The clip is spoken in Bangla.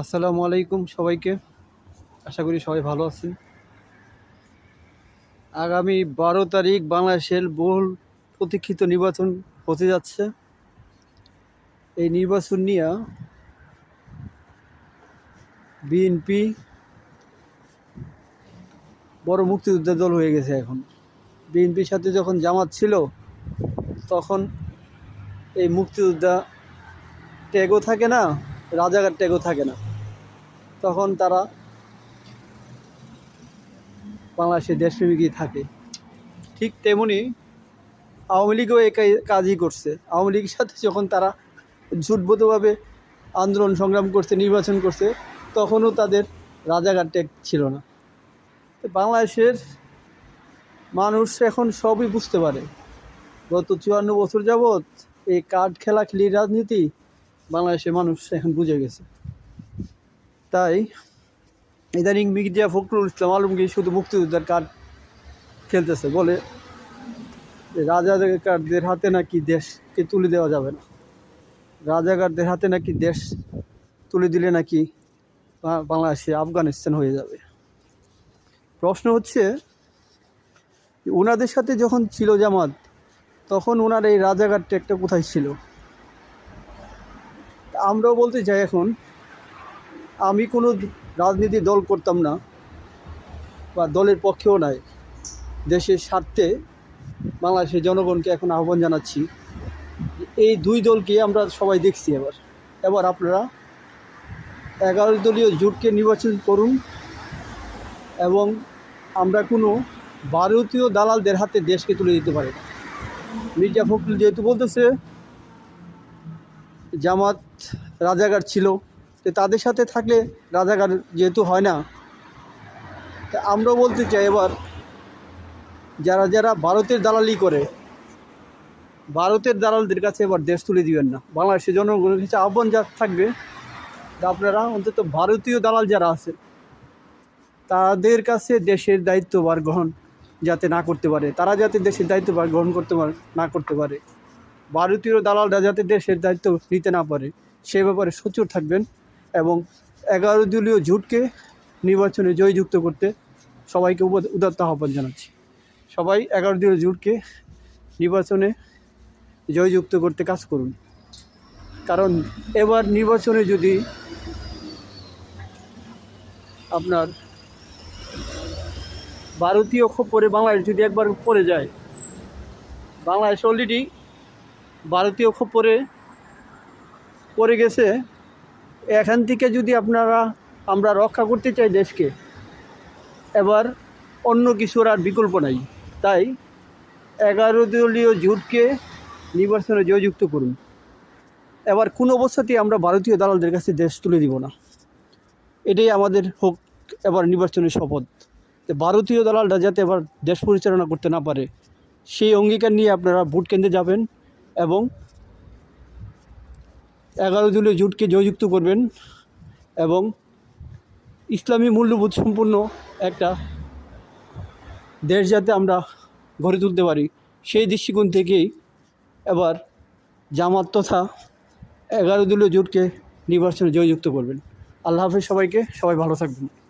আসসালামু আলাইকুম সবাইকে। আশা করি সবাই ভালো আছেন। আগামী বারো তারিখ বাংলাদেশের বহুল প্রতীক্ষিত নির্বাচন হতে যাচ্ছে। এই নির্বাচন নিয়ে বিএনপি বড় মুক্তিযোদ্ধা দল হয়ে গেছে এখন। বিএনপির সাথে যখন জামাত ছিল, তখন এই মুক্তিযোদ্ধা ট্যাগও থাকে না রাজাকার ট্যাগও থাকে না। তখন তারা বাংলাদেশের দেশপ্রেমিকই থাকে। ঠিক তেমনি আওয়ামী লীগও এই কাজই করছে। আওয়ামী লীগের সাথে যখন তারা জুটবদ্ধভাবে আন্দোলন সংগ্রাম করছে, নির্বাচন করছে, তখনও তাদের রাজাকার ট্যাগ ছিল না। বাংলাদেশের মানুষ এখন সবই বুঝতে পারে। গত চুয়ান্ন বছর যাবৎ এই কার্ড খেলা খেলি রাজনীতি বাংলাদেশের মানুষ এখন বুঝে গেছে। তাই ইদানিং মিডিয়া ফখরুল ইসলাম আলমগীর শুধু মুক্তিযোদ্ধার কার্ড খেলতেছে, বলে রাজাকারদের হাতে নাকি দেশকে তুলে দেওয়া যাবে না। রাজাকারদের হাতে নাকি দেশ তুলে দিলে নাকি বাংলাদেশে আফগানিস্তান হয়ে যাবে। প্রশ্ন হচ্ছে ওনাদের সাথে যখন ছিল জামাত, তখন ওনার এই রাজাকার ট্যাগটা কোথায় ছিল? আমরাও বলতে চাই এখন, আমি কোনো রাজনীতি দল করতাম না, বা দলের পক্ষেও নাই। দেশের স্বার্থে বাংলাদেশের জনগণকে এখন আহ্বান জানাচ্ছি। এই দুই দলকে আমরা সবাই দেখছি এবার। এবার আপনারা এগারো দলীয় জোটকে নির্বাচন করুন এবং আমরা কোনো ভারতীয় দালালদের হাতে দেশকে তুলে দিতে পারি। মির্জা ফখরুল যেহেতু বলতেছে জামাত রাজাকার ছিল, তো তাদের সাথে থাকলে রাজাকার যেহেতু হয় না, তা আমরাও বলতে চাই এবার, যারা যারা ভারতের দালালি করে, ভারতের দালালদের কাছে এবার দেশ তুলে দিবেন না। বাংলাদেশের জনগণের কাছে আহ্বান যা থাকবে আপনারা অন্তত ভারতীয় দালাল যারা আছে, তাদের কাছে দেশের দায়িত্বভার গ্রহণ যাতে না করতে পারে, তারা যাতে দেশের দায়িত্বভার গ্রহণ করতে পারে না করতে পারে। ভারতীয় দালালরা যাতে দেশের দায়িত্ব নিতে না পারে, সে ব্যাপারে সচুর থাকবেন এবং এগারো দলীয় জোটকে নির্বাচনে জয়যুক্ত করতে সবাইকে উদাত্ত আহ্বান জানাচ্ছি। সবাই এগারো দলীয় জোটকে নির্বাচনে জয়যুক্ত করতে কাজ করুন। কারণ এবার নির্বাচনে যদি আপনার ভারতীয় খপ্পরে বাংলাদেশ যদি একবার পড়ে যায়, বাংলাদেশ অলরেডি ভারতীয় খপ্পরে পড়ে গেছে। এখান থেকে যদি আপনারা, আমরা রক্ষা করতে চাই দেশকে, এবার অন্য কিছুর আর বিকল্প নাই। তাই এগারো দলীয় জোটকে নির্বাচনে জয়যুক্ত করুন। এবার কোনো অবস্থাতেই আমরা ভারতীয় দালালদের কাছে দেশ তুলে দিব না। এটাই আমাদের হোক এবার নির্বাচনের শপথ। ভারতীয় দালালরা যাতে এবার দেশ পরিচালনা করতে না পারে, সেই অঙ্গীকার নিয়ে আপনারা ভোট কেন্দ্রে যাবেন। এবং এগারো দলীয় জোটকে জয়যুক্ত করবেন এবং ইসলামী মূল্যবোধ সম্পূর্ণ একটা দেশ যাতে আমরা গড়ে তুলতে পারি। সেই দৃষ্টিকোণ থেকেই এবার জামাত তথা এগারো দলীয় জোটকে নির্বাচনে জয়যুক্ত করবেন। আল্লাহ হাফেজ সবাইকে, সবাই ভালো থাকবেন।